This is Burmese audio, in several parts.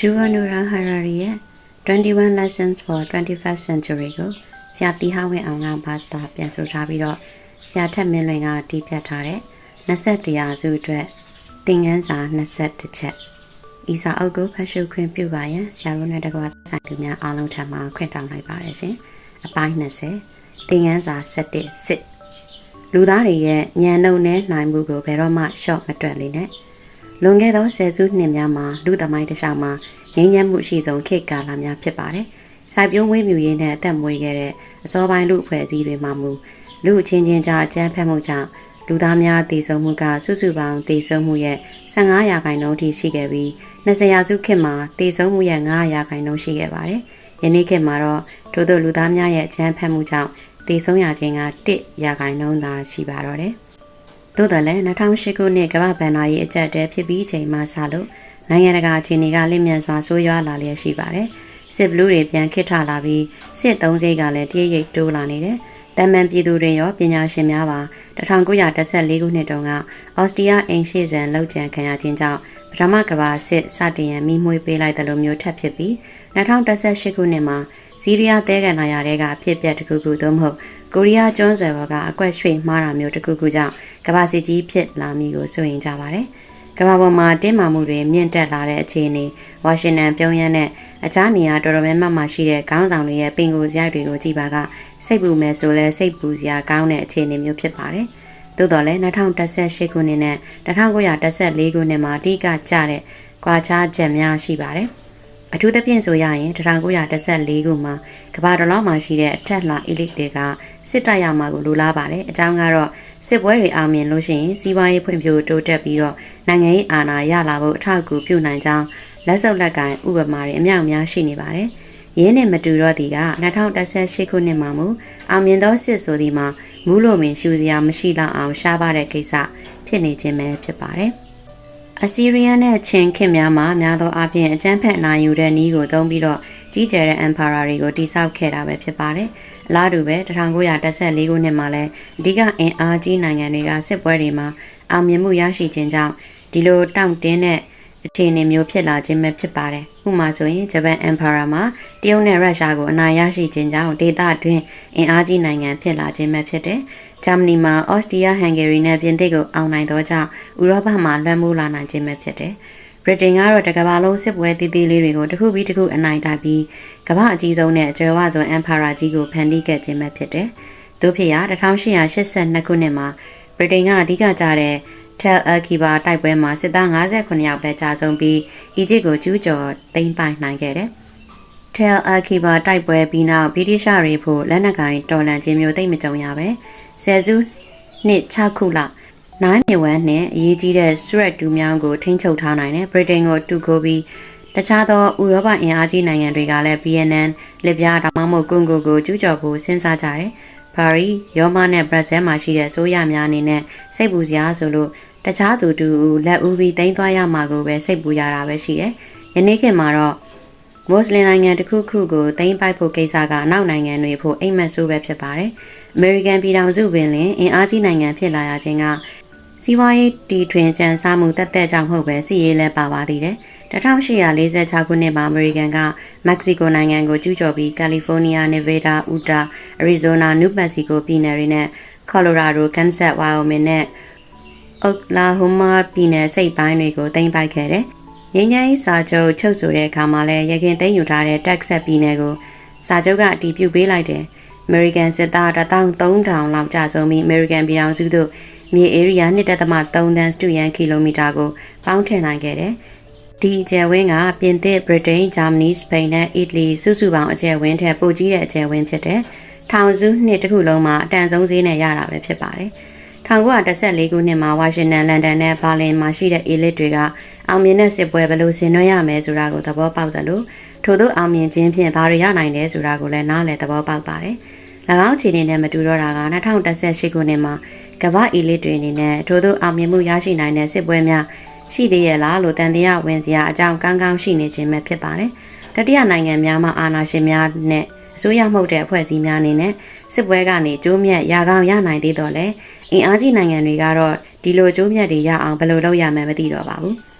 Yuval Noah Harari ရဲ့21 Lessons for 21st Century ကိုဆရာတီဟဝင်းအောင်ကဘာသာပြန်ဆိုထားပြီးတော့ဆရာထက်မင်းလွင်ကတီးပြတ်ထားတဲ့21ရာစုအတွက်သင်ခန်းစာ21ချက်ဤစာအုပ်ကိုဖတ်ရှုခွင့်ပြုပါရန်ဆရာတို့နဲ့တကွာဆိုင်သူများအားလုံးထံမှခွင့်တောင်းလိုက်ပါတယ်ရှင်အပိုင်း20သင်ခန်းစာ7စစ်လူသားတွေရဲ့ဉာဏ်နှုံနဲ့နိုင်မှုကိုဘယ်တော့မှရှော့မတွက်လေနဲ့ လွန်ခဲ့သောဆယ်စုနှစ်များမှာလူသမိုင်းတစ်လျှောက်မှာငြိမ်းချမ်းမှုရှိဆုံးခေတ်ကာလများဖြစ်ပါတယ်။စိုက်ပျိုးမွေးမြူရေးနဲ့အသက်မွေးခဲ့တဲ့အစောပိုင်းလူအဖွဲ့အစည်းတွေမှာမူလူအချင်းချင်းကြားအကြမ်းဖက်မှုကြောင့်လူသားများတည်ဆုံမှုကစုစုပေါင်းတည်ဆုံမှုရဲ့15ရာခိုင်နှုန်းထိရှိခဲ့ပြီး20ရာစုခေတ်မှာတည်ဆုံမှုရဲ့9ရာခိုင်နှုန်းရှိခဲ့ပါတယ်။ယနေ့ခေတ်မှာတော့ထို့သောလူသားများရဲ့အကြမ်းဖက်မှုကြောင့်တည်ဆုံရခြင်းက1ရာခိုင်နှုန်းသာရှိပါတော့တယ်။ သို့တော်လည်း2008ခုနှစ်ကမ္ဘာ့ဘဏ္ဍာရေးအကြက်တဲဖြစ်ပြီးချိန်မှစလို့နိုင်ငံတကာအခြေအနေကလင့်မြန်စွာဆိုးရွားလာလျက်ရှိပါတယ်။စစ်ဘလူးတွေပြန်ခစ်ထလာပြီးစစ်သုံးစိတ်ကလည်းတရိပ်ရိပ်တိုးလာနေတယ်။တမန်ပြည်သူတွေရောပညာရှင်များပါ1914ခုနှစ်တုန်းကအော်စတြီးယားအင်ရှေ့ဆန်လောက်ကျန်ခံရခြင်းကြောင့်ပထမကမ္ဘာစစ်စတင်ရန်မိမွေးပေးလိုက်တယ်လို့မျိုးထပ်ဖြစ်ပြီး2018ခုနှစ်မှာစီးရီးယားတဲကန်နာရတဲ့ကအဖြစ်ပြက်တစ်ခုခုသို့မဟုတ်ကိုရီးယားကျွန်းဆွယ်ဘော်ကအကွက်ရွှေ့မှားတာမျိုးတစ်ခုခုကြောင့် ကမ္ဘာစစ်ကြီးဖြစ်လာမည်ကိုစိုးရင်ကြပါတယ်။ကမ္ဘာပေါ်မှာတင်းမာမှုတွေမြင့်တက်လာတဲ့အခြေအနေဝါရှင်တန်ပြုံးရမ်းနဲ့အခြားနေရာတော်တော်များများမှာရှိတဲ့ခေါင်းဆောင်တွေရဲ့ပင်ကိုစရိုက်တွေကိုကြည့်ပါကစိတ်ပူမယ်ဆိုလဲစိတ်ပူစရာကောင်းတဲ့အခြေအနေမျိုးဖြစ်ပါတယ်။သို့တော်လည်း2018ခုနှစ်နဲ့1914ခုနှစ်မှာအဓိကကျတဲ့ကွာခြားချက်များရှိပါတယ်။အထူးသဖြင့်ဆိုရရင်1914ခုမှာကမ္ဘာတော်လောက်မှာရှိတဲ့အထက်လှ elite တွေကစစ်တပ်ရမှာကိုလိုလားပါတယ်။အကြောင်းကတော့ စစ်ပွဲတွေအောင်မြင်လို့ရှိရင်စီးပွားရေးဖွံ့ဖြိုးတိုးတက်ပြီးတော့နိုင်ငံရေးအာဏာရလာဖို့အထောက်အကူပြုနိုင်ကြောင်းလက်စုပ်လက်ကင်ဥပမာတွေအများအများရှိနေပါတယ်။ရင်းနဲ့မတူတော့ဒီက2018ခုနှစ်မှာမူအောင်မြင်သောစစ်ဆိုဒီမှာမူးလို့မင်ရှူစရာမရှိတော့အောင်ရှားပါတဲ့ကိစ္စဖြစ်နေခြင်းပဲဖြစ်ပါတယ်။အစီရီယန်နဲ့ချင်းခင်များမှာများသောအားဖြင့်အကြမ်းဖက်အနိုင်ယူတဲ့နည်းကိုသုံးပြီးတော့ကြီးကျယ်တဲ့ empire တွေကိုတိစောက်ခဲ့တာပဲဖြစ်ပါတယ်။အ လားတူပဲ1914ခုနှစ်မှာလည်းအဓိကအင်အားကြီးနိုင်ငံတွေကစစ်ပွဲတွေမှာအောင်မြင်မှုရရှိခြင်းကြောင့်ဒီလိုတောင့်တင်းတဲ့အခြေအနေမျိုးဖြစ်လာခြင်းပဲဖြစ်ပါတယ်။ဥပမာဆိုရင်ဂျပန် Emperor မှာတရုတ်နဲ့ရုရှားကိုအနိုင်ရရှိခြင်းကြောင့်ဒေသတွင်းအင်အားကြီးနိုင်ငံဖြစ်လာခြင်းပဲဖြစ်တယ်။ဂျာမနီမှာအော်စတြီးယားဟန်ဂေရီနဲ့ပြင်သစ်ကိုအောင်နိုင်သောကြောင့်ဥရောပမှာလွှမ်းမိုးလာနိုင်ခြင်းပဲဖြစ်တယ်။ ဗြိတိန်ကတော့တကမ္ဘာလုံးစစ်ပွဲတည်တည်လေးတွေကိုတစ်ခုပြီးတစ်ခုအနိုင်တိုက်ပြီးကမ္ဘာအကြီးဆုံးနဲ့အကျွယ်ဝဆုံးအမ်ပါရာကြီးကိုဖန်တီးခဲ့ခြင်းပဲဖြစ်တယ်။တို့ဖြစ်ရာ1882ခုနှစ်မှာဗြိတိန်ကအဓိကကျတဲ့ Tel Akiba တိုက်ပွဲမှာစစ်သား58ယောက်ပဲကြာဆုံးပြီးအီဂျစ်ကိုကျူးကျော်သိမ်းပိုက်နိုင်ခဲ့တယ်။ Tel Akiba တိုက်ပွဲပြီးနောက်ဗြိတိရှတွေဖို့လက်နက်ကင်တော်လှန်ခြင်းမျိုးသိမ့်မကြုံရပဲဆယ်စုနှစ်6ခုလောက် နိုင်မြေဝမ်းနဲ့အရေးကြီးတဲ့စရက်တူးမြောင်းကိုထိန်းချုပ်ထားနိုင်တဲ့ဗြိတိန်ကိုတူကိုပြီးတခြားသောဥရောပအင်အားကြီးနိုင်ငံတွေကလည်း BNN လစ်ပြားဒါမှမဟုတ်ကွန်ဂိုကိုကျူးကျော်ဖို့စဉ်းစားကြတယ်။ပါရီ၊ရောမနဲ့ဘရက်ဆဲမှာရှိတဲ့ဆိုးရများအနေနဲ့စိတ်ပူစရာဆိုလို့တခြားသူတူလက်ဦးပြီးတင်းသွားရမှာကိုပဲစိတ်ပူရတာပဲရှိတယ်။ယနေ့ခေတ်မှာတော့မွတ်စလင်နိုင်ငံတစ်ခုခုကိုတင်းပိုက်ဖို့ကိစ္စကအနောက်နိုင်ငံတွေဖို့အိမ်မက်ဆိုးပဲဖြစ်ပါတယ်။ American ပြည်ထောင်စုပင်လင်အင်အားကြီးနိုင်ငံဖြစ်လာရခြင်းက စီးပွားရေးတီထွင်ကြံစားမှုတက်တက်ကြောင့်မဟုတ်ပဲစီးရေးလည်းပါပါသေးတယ်1846ခုနှစ်မှာအမေရိကန်ကမက္ကဆီကိုနိုင်ငံကိုကျူးကျော်ပြီးကယ်လီဖိုးနီးယား၊နေဗေဒါ၊ဥတာ၊အရီဇိုနာ၊နယူးမက္ကဆီကိုပြည်နယ်တွေနဲ့ကော်လိုရာဒို၊ကန်ဆတ်၊ဝါယိုမင်နဲ့အော့လာဟိုမာပြည်နယ်စိတ်ပိုင်းတွေကိုတင်ပိုက်ခဲ့တယ်။ငင်းငိုင်းစာချုပ်ချုပ်ဆိုတဲ့အခါမှာလည်းရခင်သိမ်းယူထားတဲ့တက်ဆက်ပြည်နယ်ကိုစာချုပ်ကအတီးပြုတ်ပေးလိုက်တယ်။ American စစ်သား13000လောက်ကြာဆုံးပြီး American ပြည်ထောင်စုတို့ မြေဧရိယာ2.3တန်းစတုရန်ကီလိုမီတာကိုပေါင်းထည့်နိုင်ခဲ့တယ်။ဒီအကျယ်ဝန်းကပြင်သစ်၊ဗြိတိန်၊ဂျာမနီ၊စပိန်နဲ့အီတလီစုစုပေါင်းအကျယ်ဝန်းထက်ပိုကြီးတဲ့အကျယ်ဝန်းဖြစ်တယ်။ထောင်စုနှစ်တစ်ခုလုံးမှာအတန်ဆုံးဈေးနဲ့ရတာပဲဖြစ်ပါတယ်။1914ခုနှစ်မှာဝါရှင်တန်လန်ဒန်နဲ့ဘာလင်မှာရှိတဲ့ elite တွေကအောင်မြင်တဲ့စစ်ပွဲဘယ်လိုဆင်နွှဲရမယ်ဆိုတာကိုသဘောပေါက်တယ်လို့ထို့သောအောင်မြင်ခြင်းဖြင့်ဘာတွေရနိုင်တယ်ဆိုတာကိုလည်းနားလည်သဘောပေါက်ပါတယ်။၎င်းခြေအနေနဲ့မတူတော့တာက2018ခုနှစ်မှာ ကမ္ဘာအီလစ်တွေအနေနဲ့ထို့သောအောင်မြင်မှုရရှိနိုင်တဲ့စစ်ပွဲများရှိသေးရဲ့လားလို့တန်တရားဝင်စရာအကြောင်းကောင်းကောင်းရှိနေခြင်းပဲဖြစ်ပါတယ်။တတိယနိုင်ငံများမှာအာဏာရှင်များနဲ့အစိုးရမှုတဲ့အဖွဲ့အစည်းများအနေနဲ့စစ်ပွဲကနေကျိုးမြတ်ရကောင်းရနိုင်သေးတော့လေအင်အားကြီးနိုင်ငံတွေကတော့ဒီလိုကျိုးမြတ်တွေရအောင်ဘယ်လိုလုပ်ရမှန်းမသိတော့ပါဘူး။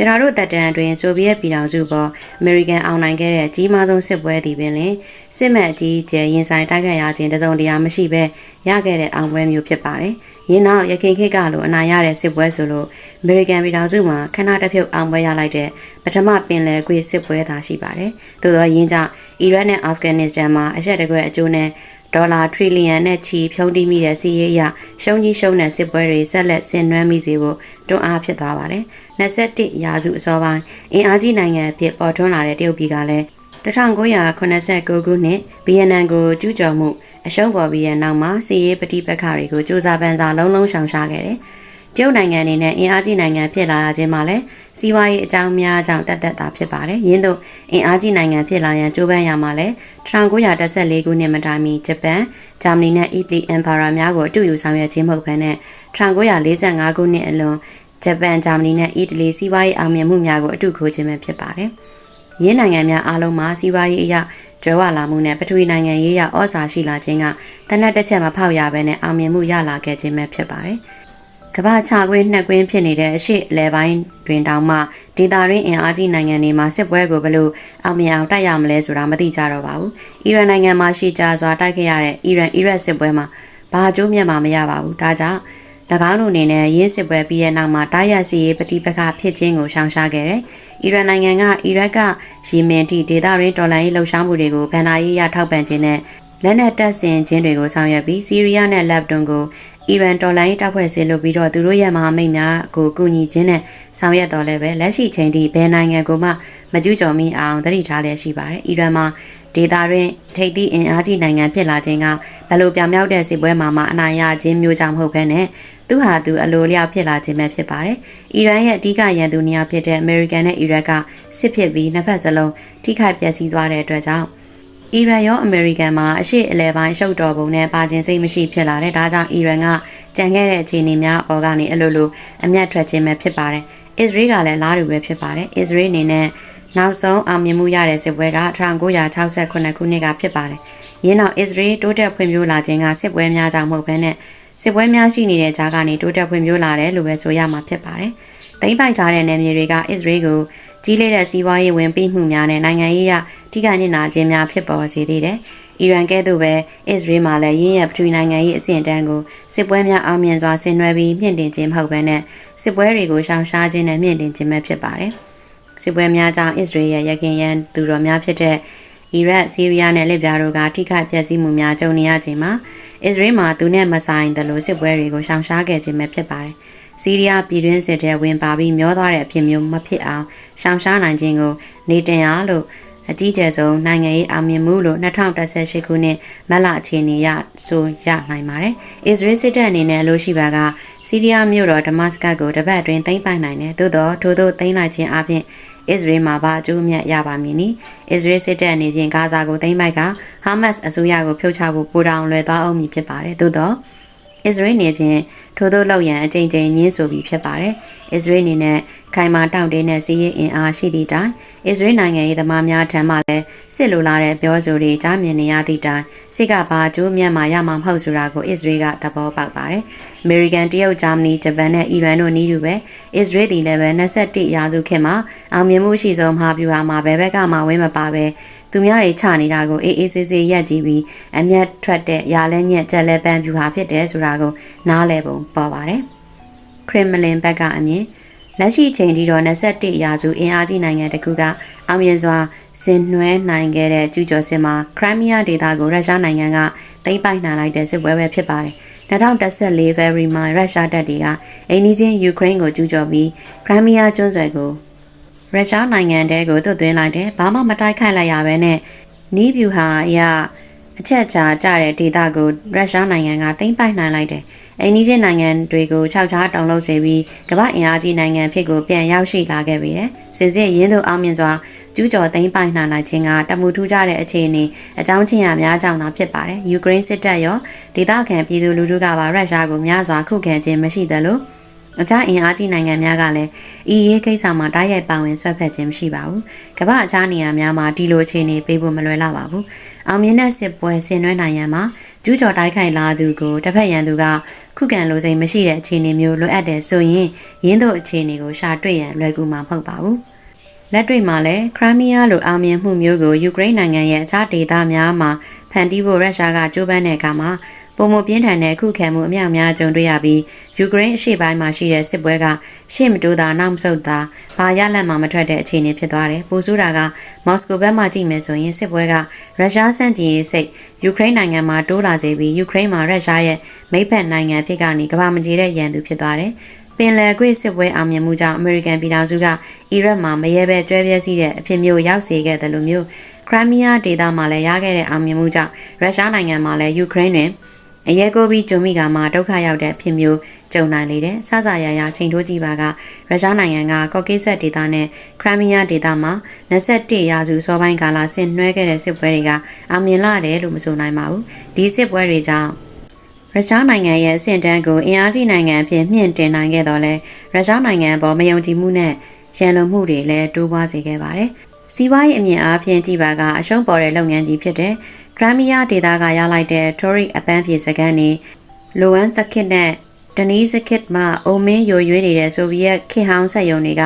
ကျွန်တော်တို့တပ်တန်းအတွင်းဆိုဗီယက်ပြည်ထောင်စုပေါ်အမေရိကန်အောင်နိုင်ခဲ့တဲ့ကြီးမားဆုံးစစ်ပွဲသည်ပင်လင်စစ်မှန်အကြီးအကျယ်ရင်ဆိုင်တိုက်ခိုက်ရခြင်းတစုံတရာမရှိဘဲရခဲ့တဲ့အောင်ပွဲမျိုးဖြစ်ပါတယ်။ယင်းနောက်ရခိုင်ခေတ်ကလိုအနာရတဲ့စစ်ပွဲဆိုလို့အမေရိကန်ပြည်ထောင်စုမှာခဏတစ်ဖြုတ်အောင်ပွဲရလိုက်တဲ့ပထမပင်လယ်ကွေ့စစ်ပွဲသာရှိပါတယ်။သို့သောယင်းကြောင့်အီရတ်နဲ့အာဖဂန်နစ္စတန်မှာအရက်တကွဲအကျိုးနဲ့ဒေါ်လာထရီလီယံနဲ့ချီဖြုံးတိမိတဲ့စီးရေးအရရှုံးကြီးရှုံးတဲ့စစ်ပွဲတွေဆက်လက်ဆင်နွှဲမိစေဖို့တွန်းအားဖြစ်သွားပါတယ်။21ရာစုအစောပိုင်းအင်အားကြီးနိုင်ငံအဖြစ်ပေါ်ထွန်းလာတဲ့တရုတ်ပြည်ကလည်း1989ခုနှစ်ဗီယက်နမ်ကိုကျူးကျော်မှုအရှုံးပေါ်ပြီးတဲ့နောက်မှာစီးရေးပဋိပက္ခတွေကိုစူးစမ်းပန်းစားလုံးလုံးရှောင်ရှားခဲ့တယ်။တရုတ်နိုင်ငံအနေနဲ့အင်အားကြီးနိုင်ငံဖြစ်လာခြင်းမှာလည်းစီးပွားရေးအကြောင်းများကြောင့်တက်တက်တာဖြစ်ပါတယ်။ယင်းတို့အင်အားကြီးနိုင်ငံဖြစ်လာရန်ကြိုးပမ်းရမှာလည်း1914ခုနှစ်မတိုင်မီဂျပန်၊ဂျာမနီနဲ့အီတလီအမ်ပါရာများကိုအတူယူဆောင်ရွက်ခြင်းမဟုတ်ဘဲနဲ့1945ခုနှစ်အလွန် ဂျပန်၊ဂျာမနီနဲ့အီတလီစီးပွားရေးအောင်မြင်မှုများကိုအတူခိုးခြင်းပဲဖြစ်ပါတယ်။ရင်းနိုင်ငံများအားလုံးမှာစီးပွားရေးအရာကျွဲဝလာမှုနဲ့ပထဝီနိုင်ငံရေးရဩဇာရှိလာခြင်းကတနက်တစ်ချက်မဖောက်ရဘဲနဲ့အောင်မြင်မှုရလာခဲ့ခြင်းပဲဖြစ်ပါတယ်။ကမ္ဘာခြာကွင်းနှစ်ကွင်းဖြစ်နေတဲ့အရှိအလဲပိုင်းတွင်တောင်မှဒေတာရင်းအင်အားကြီးနိုင်ငံတွေမှာစစ်ပွဲကိုဘယ်လိုအောင်မြင်အောင်တိုက်ရမလဲဆိုတာမသိကြတော့ပါဘူး။အီရန်နိုင်ငံမှာရှိကြစွာတိုက်ခဲ့ရတဲ့အီရန်အီရတ်စစ်ပွဲမှာဘာအကျိုးမြတ်မှမရပါဘူး။ဒါကြောင့်၎ င်းတို့အနေနဲ့ရင်းစစ်ပွဲပြီးတဲ့နောက်မှာတားရစီရေးပဋိပက္ခဖြစ်ခြင်းကိုရှောင်ရှားခဲ့တယ်။အီရန်နိုင်ငံကအီရတ်ကရီမင်တီဒေတာရင်းတော်လှန်ရေးလှုပ်ရှားမှုတွေကိုဗန်နာရေးရထောက်ပံ့ခြင်းနဲ့လက်နက်တပ်ဆင်ခြင်းတွေကိုဆောင်ရွက်ပြီးစီးရီးယားနဲ့လက်ဘနွန်ကိုအီရန်တော်လှန်ရေးတပ်ဖွဲ့ဆေလို့ပြီးတော့သူတို့ရဲ့မဟာမိတ်များကိုကူညီခြင်းနဲ့ဆောင်ရွက်တော်လဲပဲလက်ရှိချိန်ထိဘယ်နိုင်ငံကိုမှမကျူးကျော်မိအောင်တတိထားလျက်ရှိပါတယ်။အီရန်မှာဒေတာရင်းထိပ်သီးအင်အားကြီးနိုင်ငံဖြစ်လာခြင်းကဘလို့ပြောင်မြောက်တဲ့စစ်ပွဲမှာမှအနိုင်ရခြင်းမျိုးကြောင့်မဟုတ်ဘဲနဲ့ သူဟာသူအလိုလျောက်ဖြစ်လာခြင်းပဲဖြစ်ပါတယ်။အီရန်ရဲ့အဓိကရန်သူနေရာဖြစ်တဲ့အမေရိကန်နဲ့အီရတ်ကစစ်ဖြစ်ပြီးနှစ်ဖက်စလုံးထိခိုက်ပျက်စီးသွားတဲ့အတွက်ကြောင့်အီရန်ရောအမေရိကန်မှာအရှိအလဲပိုင်းရှုပ်တော်ပုံနဲ့ပါခြင်းစိတ်မရှိဖြစ်လာတဲ့ဒါကြောင့်အီရန်ကကြံခဲ့တဲ့အခြေအနေများအော်ကနေအလိုလိုအမျက်ထွက်ခြင်းပဲဖြစ်ပါတယ်။အစ္စရေးကလည်းလားတူပဲဖြစ်ပါတယ်။အစ္စရေးအနေနဲ့နောက်ဆုံးအောင်မြင်မှုရတဲ့စစ်ပွဲက1968ခုနှစ်ကဖြစ်ပါတယ်။ယင်းနောက်အစ္စရေးတိုးတက်ဖွံ့ဖြိုးလာခြင်းကစစ်ပွဲများကြောင့်မဟုတ်ဘဲနဲ့ စစ်ပွဲများရှိနေတဲ့ကြားကနေတိုးတက်ဖွံ့ဖြိုးလာတယ်လို့ပဲဆိုရမှာဖြစ်ပါတယ်။တိမ့်ပိုက်ထားတဲ့နယ်မြေတွေကအစ္စရေးကိုကြီးလေးတဲ့စီးပွားရေးဝင်ပြီးမှုများနဲ့နိုင်ငံရေးအထိခိုက်နေတာခြင်းများဖြစ်ပေါ်စေသေးတယ်။အီရန်ကဲ့သို့ပဲအစ္စရေးမှာလည်းရင်းရပထဝီနိုင်ငံရေးအဆင့်တန်းကိုစစ်ပွဲများအောင်မြင်စွာဆင်နွှဲပြီးမြင့်တင်ခြင်းမဟုတ်ဘဲနဲ့စစ်ပွဲတွေကိုရှောင်ရှားခြင်းနဲ့မြင့်တင်ခြင်းပဲဖြစ်ပါတယ်။စစ်ပွဲများကြောင့်အစ္စရေးရဲ့ရခင်ရန်သူတော်များဖြစ်တဲ့အီရတ်၊ဆီးရီးယားနဲ့လက်ပြတို့ကထိခိုက်ပျက်စီးမှုများကြုံနေရခြင်းမှာ အစ္စရေးမှာသူနဲ့မဆိုင်တယ်လို့စစ်ပွဲတွေကိုရှောင်ရှားခဲ့ခြင်းပဲဖြစ်ပါတယ်။ဆီးရီးယားပြည်တွင်းစစ်ထဲဝင်ပါပြီးမျောသွားတဲ့အဖြစ်မျိုးမဖြစ်အောင်ရှောင်ရှားနိုင်ခြင်းကိုနေတင်အားလို့အကြီးကျယ်ဆုံးနိုင်ငံရေးအောင်မြင်မှုလို့2018ခုနှစ်မတ်လအခြေအနေရဆိုရနိုင်ပါတယ်။အစ္စရေးစစ်တပ်အနေနဲ့လို့ရှိပါကဆီးရီးယားမြို့တော်ဒမတ်စကတ်ကိုတပတ်အတွင်းသိမ်းပိုက်နိုင်တယ်။သို့တော့ထို့သောသိမ်းလိုက်ခြင်းအပြင် အစ္စရေးမှာဘာအကျိုးအမြတ်ရပါမည်နည်းအစ္စရေးစစ်တပ်အနေဖြင့်ဂါဇာကိုသိမ်းပိုက်ကဟာမတ်စ်အစိုးရကိုဖြုတ်ချဖို့ပိုတောင်လွယ်သွားအောင်မည်ဖြစ်ပါတယ်သို့တော့အစ္စရေးအနေဖြင့်ထို့သောလောက်ရန်အကြိမ်ကြိမ်ညှင်းဆိုပြီးဖြစ်ပါတယ်အစ္စရေးအနေနဲ့ခိုင်မာတောင့်တင်းတဲ့စီးရင်အင်အားရှိသည့်တိုင်အစ္စရေးနိုင်ငံရေးသမားများထံမှလည်းစစ်လိုလာတဲ့ပြောဆိုတွေကြားမြင်နေရသည့်တိုင်စစ်ကဘာကျိုးမြတ်မှာရမှာမဟုတ်ဆိုတာကိုအစ္စရေးကသဘောပေါက်ပါတယ် အမေရိကန်တရုတ်ဂျာမနီဂျပန်နဲ့အီရန်တို့နီးတူပဲအစ္စရေးဒီလည်းပဲ21ရာစုခေတ်မှာအောင်မြင်မှုရှိဆုံးမဟာဗျူဟာမှာဘယ်ဘက်ကမှဝင်းမပါပဲသူများတွေချနေတာကိုအေးအေးဆေးဆေးရက်ကြည့်ပြီးအမျက်ထွက်တဲ့ရာလဲညက်ကြက်လဲပန်းဗျူဟာဖြစ်တယ်ဆိုတာကိုနားလည်ပုံပေါ်ပါတယ်ခရစ်မလင်ဘက်ကအမြင်လက်ရှိချိန်ထိတော့21ရာစုအင်အားကြီးနိုင်ငံတခုကအောင်မြင်စွာဆင်နွှဲနိုင်ခဲ့တဲ့ကျူးကျော်စစ်မှာခရိုင်းမီးယားဒေသကိုရုရှားနိုင်ငံကသိမ်းပိုက်နိုင်လိုက်တဲ့စစ်ပွဲပဲဖြစ်ပါတယ် 2014 February မှာရုရှားတပ်တွေကအိန္ဒိချင်းယူကရိန်းကိုကျူးကျော်ပြီးခရိုင်းမီးယားကျွန်းဆွယ်ကိုရုရှားနိုင်ငံတဲကိုသွတ်သွင်းလိုက်တယ်ဘာမှမတိုက်ခိုက်လိုက်ရဘဲနဲ့နီးဗျူဟာအရအချက်ချာကြတဲ့ဒေသကိုရုရှားနိုင်ငံကသိမ်းပိုက်နိုင်လိုက်တယ်အိန္ဒိချင်းနိုင်ငံတွေကိုခြောက်ခြားတောင်လုပ်စေပြီးကမ္ဘာအင်အားကြီးနိုင်ငံဖြစ်ကိုပြန်ရောက်ရှိလာခဲ့ပြီတဲ့စစ်စစ်ရင်းသူအောင်မြင်စွာ ကျူးကျော်သိမ်းပိုက်နိုင်လိုက်ခြင်းကတမှုထူးကြတဲ့အခြေအနေအကြောင်းချင်းအများကြောင့်သာဖြစ်ပါတယ်ယူကရိန်းစစ်တပ်ရောဒေသခံပြည်သူလူထုကပါရုရှားကိုများစွာခုခံခြင်းမရှိသလိုအခြားအင်အားကြီးနိုင်ငံများကလည်းဤရေးကိစ္စမှာတိုက်ရိုက်ပါဝင်ဆွတ်ဖက်ခြင်းမရှိပါဘူး။ကမ္ဘာအခြားနေရာများမှာဒီလိုအခြေအနေပေးဖို့မလွယ်လာပါဘူး။အောင်မြင်တဲ့စစ်ပွဲဆင်နွှဲနိုင်ရန်မှာကျူးကျော်တိုက်ခိုက်လာသူကိုတစ်ဖက်ရန်သူကခုခံလိုစိတ်မရှိတဲ့အခြေအနေမျိုးလိုအပ်တယ်ဆိုရင်ရင်းတို့အခြေအနေကိုရှာတွေ့ရန်လွယ်ကူမှာမဟုတ်ပါဘူး။ လက်တွေ့မှာလည်းခရိုင်းမီးယားလိုအောင်မြင်မှုမျိုးကိုယူကရိန်းနိုင်ငံရဲ့အခြားဒေသများမှာဖန်တီးဖို့ရုရှားကကြိုးပမ်းတဲ့အခါမှာပုံမပြင်းထန်တဲ့ခုခံမှုအမြောက်များကြုံတွေ့ရပြီးယူကရိန်းအရှေ့ပိုင်းမှာရှိတဲ့စစ်ပွဲကရှေ့မတိုးတာနောက်မဆုတ်တာဘာရလက်မှမထွက်တဲ့အခြေအနေဖြစ်သွားတယ်။ပူဆိုးတာကမော်စကိုဘက်မှကြည့်မယ်ဆိုရင်စစ်ပွဲကရုရှားစန့်ကျင်ရေးစိတ်ယူကရိန်းနိုင်ငံမှာတိုးလာစေပြီးယူကရိန်းမှာရုရှားရဲ့မိဖက်နိုင်ငံဖြစ်ကနေကမ္ဘာမကြီးတဲ့ရန်သူဖြစ်သွားတယ်။ ပင်လယ်ကွေ့စစ်ပွဲအောင်မြင်မှုကြောင့်အမေရိကန်ပြည်ထောင်စုကအီရတ်မှာမရဲပဲကျွဲပြဲစီးတဲ့အဖြစ်မျိုးရောက်စေခဲ့တယ်လို့မျိုးခရိုင်းမီးယားဒေသမှာလည်းရခဲ့တဲ့အောင်မြင်မှုကြောင့်ရုရှားနိုင်ငံမှာလည်းယူကရိန်းတွင်အရဲကိုပြီးဂျုံမိကမှာဒုက္ခရောက်တဲ့အဖြစ်မျိုးကြုံနိုင်လေတယ်။စစရရချိန်ထိုးကြည့်ပါကရုရှားနိုင်ငံကကော့ကေးဆက်ဒေသနဲ့ခရိုင်းမီးယားဒေသမှာ21ရာစုစောပိုင်းကာလဆင်နွှဲခဲ့တဲ့စစ်ပွဲတွေကအောင်မြင်လာတယ်လို့မဆိုနိုင်ပါဘူး။ဒီစစ်ပွဲတွေကြောင့် ရုရှားနိုင်ငံရဲ့အဆင့်တန်းကိုအင်အားကြီးနိုင်ငံအဖြစ်မြင့်တင်နိုင်ခဲ့တော့လဲရုရှားနိုင်ငံပေါ်မယုံကြည်မှုနဲ့ရန်လိုမှုတွေလည်းတိုးပွားစေခဲ့ပါတယ်။စီးပွားရေးအမြင့်အားဖြင့်ကြည်ပါကအရှုံးပေါ်တဲ့လုပ်ငန်းကြီးဖြစ်တဲ့ခရိုင်းမီးယားဒေသကရလိုက်တဲ့ Tory အပန်းဖြေစကန်နေလိုဝမ်စကစ်နဲ့ဒနီးစကစ်မှအုံမင်းယိုရွေးနေတဲ့ဆိုဗီယက်ခေတ်ဟောင်းဆက်ယုံတွေက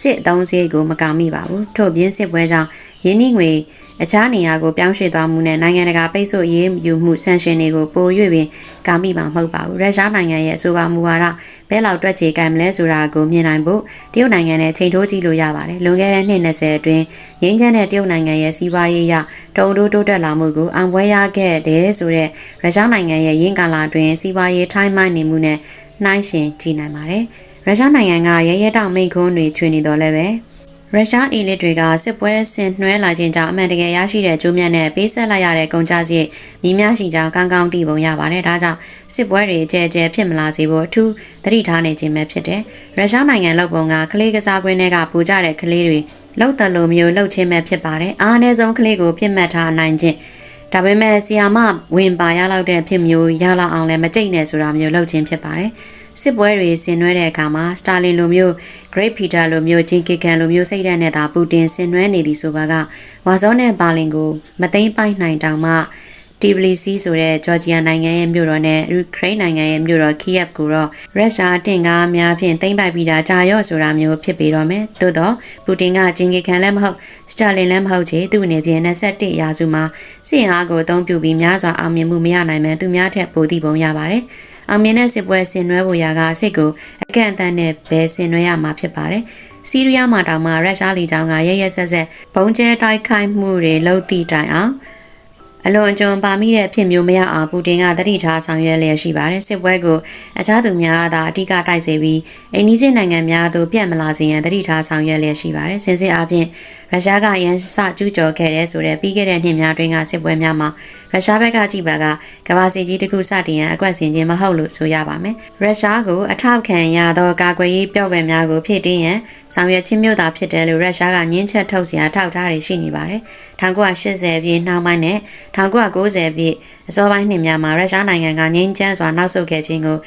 စစ်အုံစရိတ်ကိုမကောင်မိပါဘူးထို့ပြင်စစ်ပွဲကြောင့်ရင်းနှီးငွေ အခြားနေရာကိုပြောင်းရွှေ့သွားမှုနဲ့နိုင်ငံတကာပိတ်ဆို့ရေးယူမှုဆန်ရှင်တွေကိုပို၍ပင်ကာမိမှာမဟုတ်ပါဘူးရုရှားနိုင်ငံရဲ့အဆိုပါမူဝါဒဘဲလောက်တွက်ချေကံမလဲဆိုတာကိုမြင်နိုင်ဖို့တရုတ်နိုင်ငံနဲ့ချိန်ထိုးကြည့်လို့ရပါတယ်လွန်ခဲ့တဲ့နှစ်20အတွင်းရင်းချမ်းတဲ့တရုတ်နိုင်ငံရဲ့စီးပွားရေးအရတုံတိုးတိုးတက်လာမှုကိုအောင်ပွဲရခဲ့တယ်ဆိုတဲ့ရုရှားနိုင်ငံရဲ့ရင်းကာလအတွင်းစီးပွားရေးထိုင်းမိုင်းနေမှုနဲ့နှိုင်းယှဉ်ကြည့်နိုင်ပါတယ်ရုရှားနိုင်ငံကရရဲတောင်မိန့်ခွန်းတွေချွေနေတော့လည်းပဲ ရုရှားအီလစ်တွေကစစ်ပွဲဆင်နွှဲလာခြင်းကြောင့်အမှန်တကယ်ရရှိတဲ့ကျိုးမြတ်နဲ့ပေးဆက်လိုက်ရတဲ့ကုန်ကျစရိတ်မိများရှိကြောင်းကောင်းကောင်းသိပုံရပါတယ်။ဒါကြောင့်စစ်ပွဲတွေကြဲကြဲဖြစ်မလာစေဖို့အထူးသတိထားနေခြင်းပဲဖြစ်တယ်။ရုရှားနိုင်ငံလောက်ပုံကကလေးကစားကွင်းတွေကပူကြတဲ့ကလေးတွေလောက်တလိုမျိုးလှုပ်ခြင်းပဲဖြစ်ပါတယ်။အားအနည်းဆုံးကလေးကိုပြစ်မှတ်ထားနိုင်ခြင်းဒါပေမဲ့ဆီယာမဝင်ပါရလောက်တဲ့ဖြစ်မျိုးရလာအောင်လည်းမကြိတ်နဲ့ဆိုတာမျိုးလုပ်ခြင်းဖြစ်ပါတယ်။စစ်ပွဲတွေဆင်နွှဲတဲ့အခါမှာစတာလင်လိုမျိုး Great Peter လိုမျိုးဂျင်ကီကန်လိုမျိုးစိတ်ဓာတ်နဲ့သာပူတင်ဆင်နွှဲနေသည်ဆိုပါကဝါဇောနဲ့ဘာလင်ကိုမသိမ့်ပိုက်နိုင်တောင်မှတီဘလီစီဆိုတဲ့ဂျော်ဂျီယာနိုင်ငံရဲ့မြို့တော်နဲ့ယူကရိန်းနိုင်ငံရဲ့မြို့တော်ကီယက်ကိုတော့ရုရှားတင်ကားများဖြင့်သိမ်းပိုက်ပြီးတာကြာရော့ဆိုတာမျိုးဖြစ်ပြီးတော့မယ်။သို့တော့ပူတင်ကဂျင်ကီကန်လည်းမဟုတ်စတာလင်လည်းမဟုတ်ချေသူ့အနေဖြင့်21ရာစုမှာစစ်အားကိုအသုံးပြုပြီးများစွာအောင်မြင်မှုမရနိုင်မှသူများထက်ပိုသည့်ပုံရပါတယ်။ အောင်မြင်တဲ့စစ်ပွဲဆင်နွှဲဖို့ရာကစိတ်ကိုအကန့်အသတ်နဲ့ပဲဆင်နွှဲရမှာဖြစ်ပါတယ်။စီးရီးယားမှာတောင်မှရုရှားလီကြောင်းကရရဆက်ဆက်ဘုံကျဲတိုက်ခိုက်မှုတွေလှုပ်သည့်တိုင်အောင် အလွန်အကျွံပါမိတဲ့အဖြစ်မျိုးမရအောင်ပူတင်ကတတိထားဆောင်ရွက်လျက်ရှိပါတယ်စစ်ပွဲကိုအခြားသူများသာအဓိကတိုက်စေပြီးအိန္ဒိချင်းနိုင်ငံများသို့ပြန့်မလာစေရန်တတိထားဆောင်ရွက်လျက်ရှိပါတယ်စင်စစ်အားဖြင့်ရုရှားကရန်စကျူးကျော်ခဲ့တဲ့ဆိုတဲ့ပြီးခဲ့တဲ့နှစ်များတွင်ကစစ်ပွဲများမှာရုရှားဘက်ကကြည့်ပါကကမ္ဘာစီကြီးတစ်ခုစတင်ရန်အကွက်ဆင်ခြင်းမဟုတ်လို့ဆိုရပါမယ်ရုရှားကိုအထောက်ခံရသောကာကွယ်ရေးပြော့ကွယ်များကိုဖြည့်တင်းရန်ဆောင်ရွက်ခြင်းမျိုးသာဖြစ်တယ်လို့ရုရှားကညှင်းချက်ထုတ်စရာထောက်ထားတွေရှိနေပါတယ် 1980ပြည့်နှောင်းပိုင်းနဲ့1990ပြည့်အစောပိုင်းနှစ်များမှာရုရှားနိုင်ငံကငြိမ်းချမ်းစွာနောက်ဆုတ်ခဲ့ခြင်းကို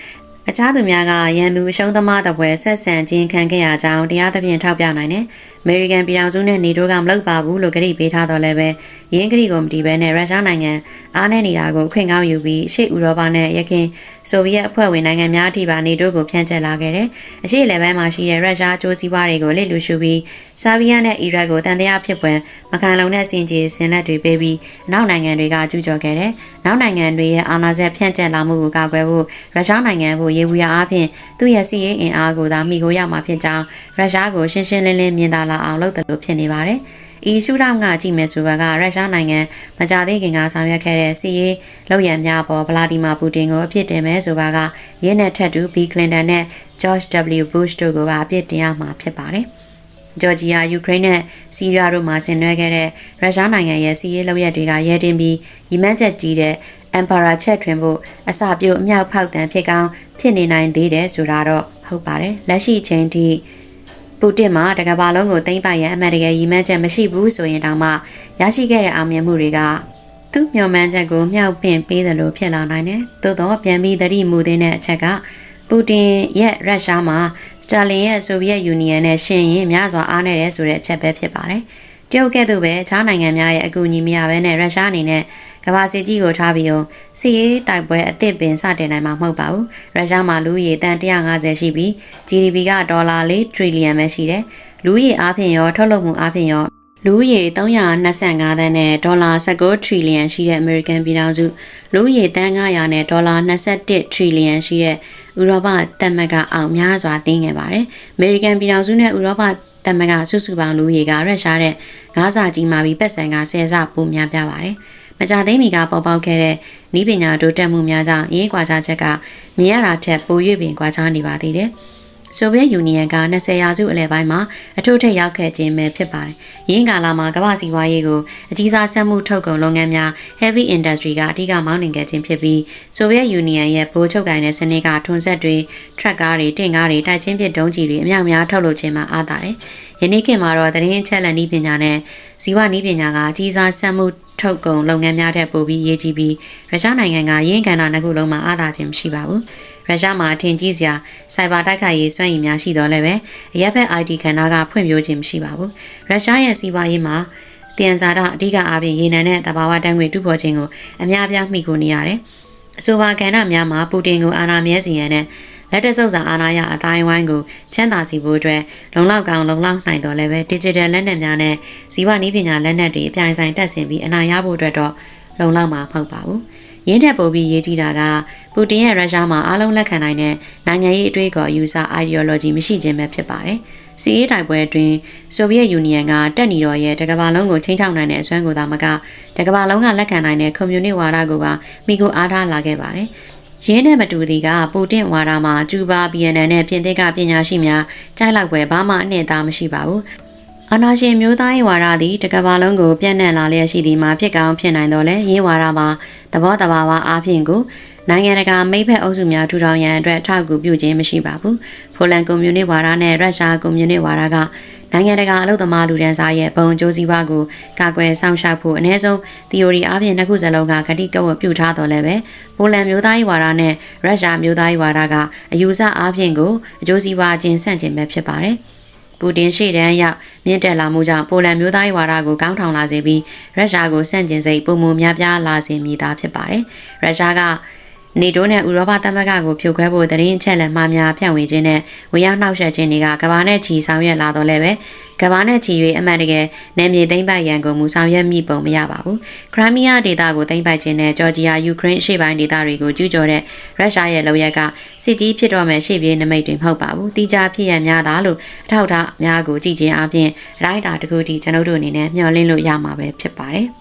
အခြားသူများကရန်သူအရှုံးသမားတပွဲဆက်ဆံခြင်းခံခဲ့ရကြောင်းတရားသဖြင့်ထောက်ပြနိုင်တယ်။ အမေရိကန်ပြည်ထောင်စုနဲ့နေတိုးကမလုပ်ပါဘူးလို့ကြေညာပေးထားတော့လည်းပဲရင်းကြေညာကိုမတီးဘဲနဲ့ရုရှားနိုင်ငံအားနဲ့နေတာကိုခွင့်ကောင်းယူပြီးရှေ့ဥရောပနဲ့ရခိုင်ဆိုဗီယက်အဖွဲ့ဝင်နိုင်ငံများအထိပါနေတိုးကိုဖြန့်ကျက်လာခဲ့တယ်။အရှိလေပိုင်းမှာရှိတဲ့ရုရှားအကျိုးစီးပွားတွေကိုလစ်လူရှုပြီးဆာဗီးယားနဲ့အီရတ်ကိုတန်တရားဖြစ်ပွန်မခံလုံတဲ့စင်ကြီးစင်လက်တွေပေးပြီးနောက်နိုင်ငံတွေကကျူးကျော်ခဲ့တယ်။နောက်နိုင်ငံတွေရဲ့အာဏာဆက်ဖြန့်ကျက်လာမှုကိုကာကွယ်ဖို့ရုရှားနိုင်ငံကိုရေဘူးရအားဖြင့်သူ့ရဲ့စီးရေးအင်အားကိုသာမိကိုရမှာဖြစ်ကြောင်း ရုရှားကိုရှင်းရှင်းလင်းလင်းမြင်သာလာအောင်လုပ်တယ်လို့ဖြစ်နေပါတယ်။ဤရှုထောင့်ကကြည့်မယ်ဆိုပါကရုရှားနိုင်ငံမကြသေးခင်ကဆောင်ရွက်ခဲ့တဲ့စီးရေးလုပ်ရန်များပေါ်ဗလာဒီမာပူတင်ကိုအပြစ်တင်မယ်ဆိုပါကရင်းနဲ့ထက်တူဘီကလင်တန်နဲ့ George W Bush တို့ကအပြစ်တင်ရမှာဖြစ်ပါတယ်။ဂျော်ဂျီယာယူကရိန်းနဲ့စီးရီးယားတို့မှာဆင်နွှဲခဲ့တဲ့ရုရှားနိုင်ငံရဲ့စီးရေးလုပ်ရက်တွေကရဲတင်ပြီးရီမန်းချက်ကြီးတဲ့အမ်ပါရာချက်ထွင်ဖို့အစပြုအမြောက်ဖောက်တံဖြစ်ကောင်းဖြစ်နေနိုင်သေးတယ်ဆိုတာတော့ဟုတ်ပါတယ်။လက်ရှိချိန်ထိ ပူတင်မှာတကဘာလုံးကိုသိမ်းပိုက်ရန်အမှန်တကယ်ရည်မှန်းချက်မရှိဘူးဆိုရင်တောင်မှရရှိခဲ့တဲ့အောင်မြင်မှုတွေကသူ့မျှော်မှန်းချက်ကိုမြောက်ပင့်ပေးတယ်လို့ဖြစ်လာနိုင်တယ်။သို့တော့ပြန်ပြီးသတိမူတဲ့အချက်ကပပူတင်ရဲ့ရုရှားမှာစတာလင်ရဲ့ဆိုဗီယက်ယူနီယံနဲ့ရှင်ရင်များစွာအားနေတယ်ဆိုတဲ့အချက်ပဲဖြစ်ပါတယ်။တရုတ်ကဲ့သို့ပဲအခြားနိုင်ငံများရဲ့အကူအညီမရဘဲနဲ့ရုရှားအနေနဲ့ ကမ္ဘာစစ်ကြီးကိုထားပြီးတော့စီရေးတိုက်ပွဲအသစ်ပင်စတင်နိုင်မှာမဟုတ်ပါဘူး။ရုရှားမှာလူဦးရေတန်150ရှိပြီး GDP ကဒေါ်လာ4 trillion ပဲရှိတယ်။လူဦးရေအားဖြင့်ရောထုတ်လုပ်မှုအားဖြင့်ရောလူဦးရေ325သန်းနဲ့ဒေါ်လာ19 trillion ရှိတဲ့အမေရိကန်ပြည်ထောင်စုလူဦးရေတန်း900နဲ့ဒေါ်လာ21 trillion ရှိတဲ့ဥရောပသမဂ္ဂအောင်များစွာသိငယ်ပါတယ်။အမေရိကန်ပြည်ထောင်စုနဲ့ဥရောပသမဂ္ဂစုစုပေါင်းလူဦးရေကရုရှားတဲ့ငါးစာကြီးမှာပြီးပတ်စံက10ဆပိုများပြပါတယ်။ မကြသိမီကပေါ်ပေါက်ခဲ့တဲ့ဤပညာတိုးတက်မှုများကြောင့်ရင်းကွာခြားချက်ကမြင်ရတာထက်ပို၍ပင်ကွာခြားနေပါသေးတယ်။ဆိုဗီယက်ယူနီယံက20ရာစုအလယ်ပိုင်းမှာအထုထက်ရောက်ခဲ့ခြင်းပဲဖြစ်ပါတယ်။ရင်းကာလမှာကမ္ဘာစီးပွားရေးကိုအကြီးစားစက်မှုထုတ်ကုန်လုပ်ငန်းများ heavy industry ကအဓိကမောင်းနှင်ခဲ့ခြင်းဖြစ်ပြီးဆိုဗီယက်ယူနီယံရဲ့ဗိုလ်ချုပ်ကိုင်တဲ့စနစ်ကထွန်းဆက်တွေထရက်ကားတွေတင့်ကားတွေတိုက်ချင်းပစ်ဒုံးကျည်တွေအများများထုတ်လုပ်ခြင်းမှာအားတာတယ်။ ယနေ့ခေတ်မှာတော့သတင်းအချက်အလက်နည်းပညာနဲ့ဇီဝနည်းပညာကအကြီးစားစက်မှုထုတ်ကုန်လုပ်ငန်းများထက်ပိုပြီးရေးကြီးပြီးရုရှားနိုင်ငံကရင်းကဏ္ဍနှစ်ခုလုံးမှာအားသာခြင်းမရှိပါဘူး။ရုရှားမှာအထင်ကြီးစရာစိုက်ဘာတိုက်ခိုက်ရေးစွမ်းရည်များရှိတော့လည်းပဲအရက်ဖက် IT ခန္ဓာကဖွံ့ဖြိုးခြင်းမရှိပါဘူးရုရှားရဲ့စီးပွားရေးမှာတန်စာဒအဓိကအားဖြင့်ရေနံနဲ့တဘာဝတန်းငွေတူဖော်ခြင်းကိုအများအပြားမှီခိုနေရတယ်အဆိုပါကဏ္ဍများမှာပူတင်ကိုအာဏာမြဲစီရန်နဲ့ လက်တဆုပ်စာအာဏာရအတိုင်းဝိုင်းကိုချမ်းသာစီဖို့အတွက်လုံလောက်ကောင်လုံလောက်နိုင်တော်လည်းပဲ digital လက်နက်များနဲ့ဇီဝနည်းပညာလက်နက်တွေအပြိုင်ဆိုင်တက်ဆင်ပြီးအနာရဖို့အတွက်တော့လုံလောက်မှာမဟုတ်ပါဘူး။ရင်းထက်ပိုပြီးရေးကြည့်တာကပူတင်ရဲ့ရုရှားမှာအားလုံးလက်ခံနိုင်တဲ့နိုင်ငံရေးအတွေးအခေါ် user ideology မရှိခြင်းပဲဖြစ်ပါတယ်။စီးရေးတိုက်ပွဲအတွင်းဆိုဗီယက်ယူနီယံကတက်နေတော်ရဲ့တကမ္ဘာလုံးကိုချိန်ချောက်နိုင်တဲ့အစွမ်းကိုသာမကတကမ္ဘာလုံးကလက်ခံနိုင်တဲ့ကွန်မြူနစ်ဝါဒကိုပါမိကိုအားထားလာခဲ့ပါတယ်။ ရင်းနဲ့မတူသည်ကပူတင်ဝါဒမှာကျူဘာဗီယက်နမ်နဲ့ပြင်သစ်ကပညာရှိများကြိုက်လောက်ပဲဘာမှအနှစ်သာမရှိပါဘူး။အနာရှင်မျိုးသားရေးဝါဒသည်တကမ္ဘာလုံးကိုပြန့်နှံ့လာလျက်ရှိသည်မှာဖြစ်ကောင်းဖြစ်နိုင်တော့လဲရေးဝါဒမှာသဘောတဘာဝအားဖြင့်ကိုနိုင်ငံတကာမိဖက်အုပ်စုများထူထောင်ရန်အတွက်အထောက်အကူပြုခြင်းမရှိပါဘူး။ဖိုလန်ကွန်မြူနစ်ဝါဒနဲ့ရုရှားကွန်မြူနစ်ဝါဒက နိုင်ငံတကာအလုပ်သမားလူဒန်းစားရဲ့ပုံကြိုးစည်းဝါးကိုကာကွယ်ဆောင်ရှောက်ဖို့အ ਨੇ ဆုံး theory အပြင်နှစ်ခုစလုံးကဂတိကဝတ်ပြုထားတော်လဲပဲပိုလန်မျိုးသားရေးဝါဒနဲ့ရုရှားမျိုးသားရေးဝါဒကအယူဆအပြင်ကိုအကျိုးစီးပွားခြင်းဆန့်ကျင်ပဲဖြစ်ပါတယ်။ပူတင်ရှေ့တန်းရောက်မြင့်တက်လာမှုကြောင့်ပိုလန်မျိုးသားရေးဝါဒကိုကောင်းထောင်လာစေပြီးရုရှားကိုဆန့်ကျင်စိတ်ပုံမများပြားလာစေမိတာဖြစ်ပါတယ်။ရုရှားက နေတိုးနဲ့ဥရောပသမဂ္ဂကိုဖြိုခွဲဖို့တရင်ချက်လက်မှားများဖြန့်ဝေခြင်းနဲ့ဝင်ရောက်နှောက်ယှက်ခြင်းတွေကကဘာနဲ့ချီဆောင်ရွက်လာတော့လည်းပဲကဘာနဲ့ချီ၍အမှန်တကယ်နယ်မြေသိမ်းပိုက်ရန်ကုန်မှုဆောင်ရွက်မိပုံမရပါဘူး။ခရိုင်းမီးယားဒေသကိုသိမ်းပိုက်ခြင်းနဲ့ဂျော်ဂျီယာယူကရိန်းအရှေ့ပိုင်းဒေသတွေကိုကျူးကျော်တဲ့ရုရှားရဲ့လုပ်ရက်ကစစ်ကြီးဖြစ်တော့မယ်ရှေ့ပြေးနမိတ်တွေမဟုတ်ပါဘူး။တိကျဖြစ်ရများတာလို့အထောက်အထားများကိုကြည့်ခြင်းအပြင်ရိုက်တာတခုတည်းကျွန်ုပ်တို့အနေနဲ့မျှော်လင့်လို့ရမှာပဲဖြစ်ပါတယ်။